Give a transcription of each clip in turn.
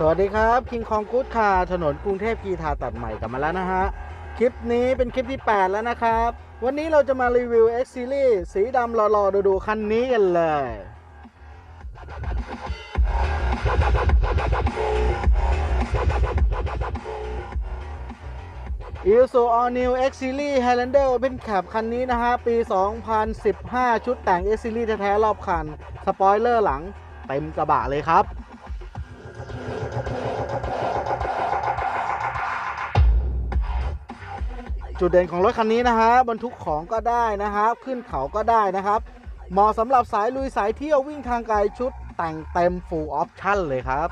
สวัสดีครับคิงคองกู๊ดคาถนนกรุงเทพกีทาตัดใหม่กลับมาแล้วนะฮะ คลิปนี้เป็นคลิปที่ 8 แล้วนะครับ วันนี้เราจะมารีวิว X Series สีดำหล่อๆดูๆคันนี้กันเลย i s u All New X Series Highlander Open Cab คันนี้นะฮะ ปี 2015 ชุดแต่ง X Series แท้ๆรอบคัน สปอยเลอร์หลังเต็มกระบะเลยครับ จุดเด่นของรถคันนี้นะฮะบรรทุกของก็ได้นะฮะขึ้นเขาก็ได้นะครับเหมาะสำหรับสายลุยสายเที่ยววิ่งทางไกลชุดแต่งเต็ม full option เลยครับ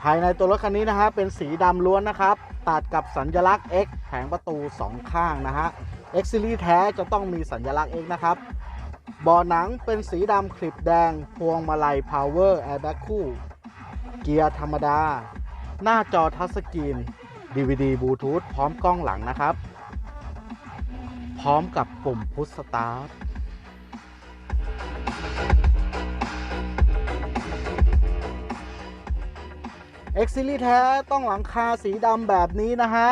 ภายในตัวรถคันนี้นะฮะเป็นสีดำล้วนนะครับ ตัดกับสัญลักษณ์ X แผงประตู 2 ข้างนะฮะ X Series แท้จะต้องมีสัญลักษณ์ X นะครับเบาะหนังเป็นสีดำคลิปแดง พวงมาลัย Power Airbag คู่ เกียร์ธรรมดา หน้าจอทัชสกรีน DVD บลูทูธพร้อมกล้องหลังนะครับ พร้อมกับปุ่มพุชสตาร์ท X Series แท้ต้องหลังคาสีดำแบบนี้นะฮะ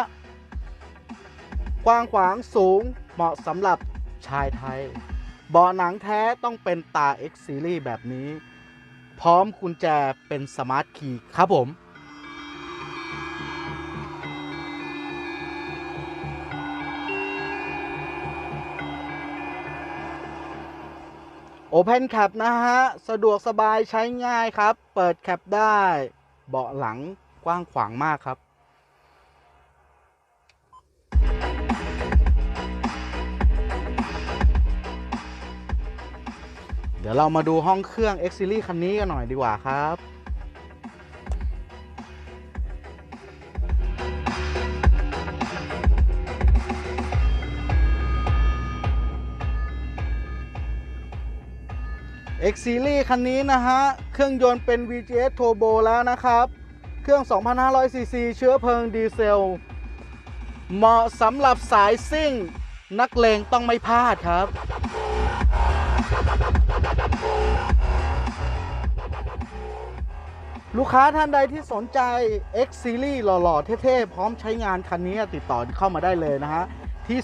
กว้างขวางสูงเหมาะสำหรับชายไทยเบาะหนังแท้ต้องเป็นตา X Series แบบนี้ พร้อมกุญแจเป็นสมาร์ทคีย์ครับผม Open Cap นะฮะ สะดวกสบายใช้ง่ายครับ เปิดแคปได้ เบาะหลังกว้างขวางมากครับ เดี๋ยวเรามาดูห้องเครื่อง X Series คันนี้กันหน่อยดีกว่าครับ X Series คันนี้นะฮะ เครื่องยนต์เป็น VGS Turbo แล้วนะครับ เครื่อง 2,500ซีซีเชื้อเพลิงดีเซล เหมาะสำหรับสายซิ่ง นักเลงต้องไม่พลาดครับ ลูกค้าท่านใดที่สนใจ X Series หล่อ ๆ เท่ ๆ พร้อมใช้งานคันนี้ติดต่อเข้ามาได้เลยนะฮะ ที่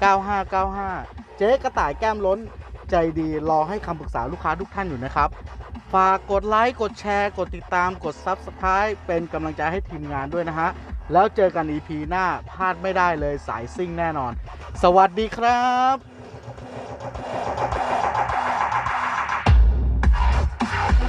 0816119595 เจ๊กระต่ายแก้มล้น ใจดีรอให้คำปรึกษาลูกค้าทุกท่านอยู่นะครับ ฝากกดไลค์กดแชร์ กดติดตามกด Subscribe เป็นกำลังใจให้ทีมงานด้วยนะฮะ แล้วเจอกัน EP หน้าพลาดไม่ได้เลยสายซิ่งแน่นอน สวัสดีครับ